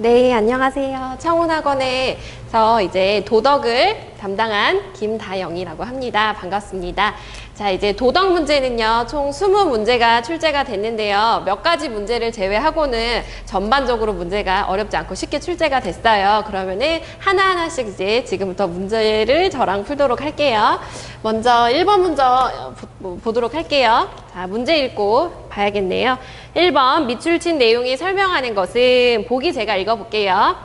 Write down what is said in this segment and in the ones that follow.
네, 안녕하세요. 청운학원에서 이제 도덕을 담당한 김다영이라고 합니다. 반갑습니다. 자, 이제 도덕 문제는요, 총 20문제가 출제가 됐는데요. 몇 가지 문제를 제외하고는 전반적으로 문제가 어렵지 않고 쉽게 출제가 됐어요. 그러면은 하나하나씩 이제 지금부터 문제를 저랑 풀도록 할게요. 먼저 1번 문제 보- 보도록 할게요. 자, 문제 읽고 봐야겠네요. 1번 밑줄 친 내용이 설명하는 것은 보기 제가 읽어볼게요.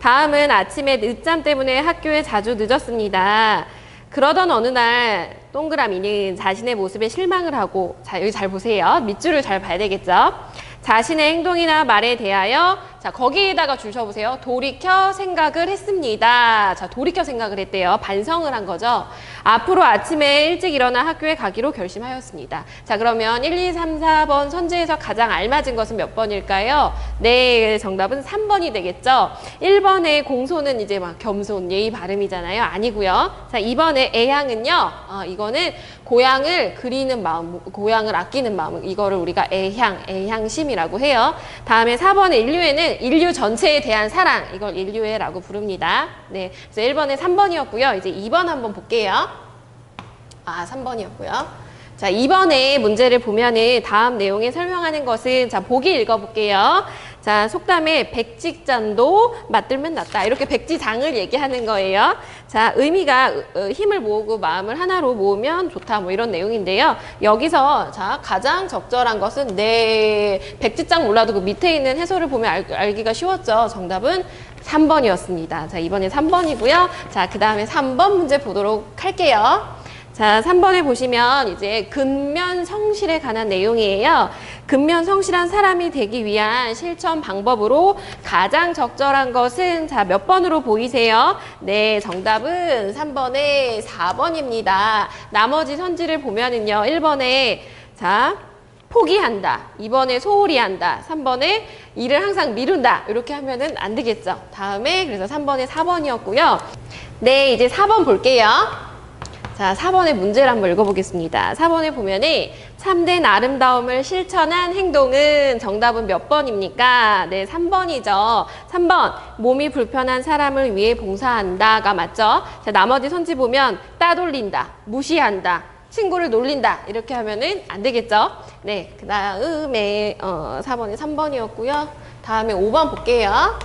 다음은 아침에 늦잠 때문에 학교에 자주 늦었습니다. 그러던 어느 날 동그라미는 자신의 모습에 실망을 하고 자 여기 잘 보세요. 밑줄을 잘 봐야 되겠죠. 자신의 행동이나 말에 대하여 자 거기에다가 줄 서보세요. 돌이켜 생각을 했습니다. 자 돌이켜 생각을 했대요. 반성을 한 거죠. 앞으로 아침에 일찍 일어나 학교에 가기로 결심하였습니다. 자 그러면 1, 2, 3, 4번 선지에서 가장 알맞은 것은 몇 번일까요? 네 정답은 3번이 되겠죠. 1번의 공소는 이제 막 겸손 예의 발음이잖아요. 아니고요. 자 2번의 애향은요. 어, 이거는 고향을 그리는 마음, 고향을 아끼는 마음 이거를 우리가 애향, 애향심이라고 해요. 다음에 4번의 인류애는 인류 전체에 대한 사랑 이걸 인류애라고 부릅니다. 네, 그래서 1번에 3번이었고요. 이제 2번 한번 볼게요. 아, 3번이었고요. 자, 2번에 문제를 보면은 다음 내용에 설명하는 것은 자, 보기 읽어볼게요. 자, 속담에 백직잔도 맞들면 낫다. 이렇게 백지장을 얘기하는 거예요. 자, 의미가 어, 힘을 모으고 마음을 하나로 모으면 좋다. 뭐 이런 내용인데요. 여기서 자, 가장 적절한 것은 네, 백지장 몰라도 그 밑에 있는 해설을 보면 알, 알기가 쉬웠죠. 정답은 3번이었습니다. 자, 이번에 3번이고요. 자, 그 다음에 3번 문제 보도록 할게요. 자, 3번에 보시면 이제 근면 성실에 관한 내용이에요. 근면 성실한 사람이 되기 위한 실천 방법으로 가장 적절한 것은 자, 몇 번으로 보이세요? 네, 정답은 3번에 4번입니다. 나머지 선지를 보면은요. 1번에 자, 포기한다. 2번에 소홀히 한다. 3번에 일을 항상 미룬다. 이렇게 하면은 안 되겠죠. 다음에 그래서 3번에 4번이었고요. 네, 이제 4번 볼게요. 자, 4번의 문제를 한번 읽어보겠습니다. 4번에 보면은 참된 아름다움을 실천한 행동은 정답은 몇 번입니까? 네, 3번이죠. 3번, 몸이 불편한 사람을 위해 봉사한다가 맞죠? 자, 나머지 선지 보면 따돌린다, 무시한다, 친구를 놀린다 이렇게 하면은 안 되겠죠? 네, 그 다음에 어, 4번이 3번이었고요. 다음에 5번 볼게요.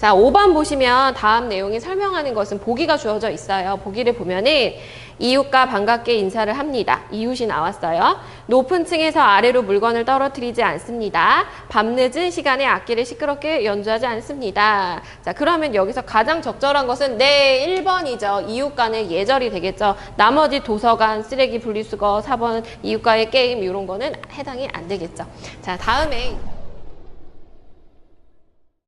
자, 5번 보시면 다음 내용이 설명하는 것은 보기가 주어져 있어요. 보기를 보면은 이웃과 반갑게 인사를 합니다. 이웃이 나왔어요. 높은 층에서 아래로 물건을 떨어뜨리지 않습니다. 밤늦은 시간에 악기를 시끄럽게 연주하지 않습니다. 자, 그러면 여기서 가장 적절한 것은 네, 1번이죠. 이웃과는 예절이 되겠죠. 나머지 도서관, 쓰레기 분리수거, 4번 이웃과의 게임 이런 거는 해당이 안 되겠죠. 자, 다음에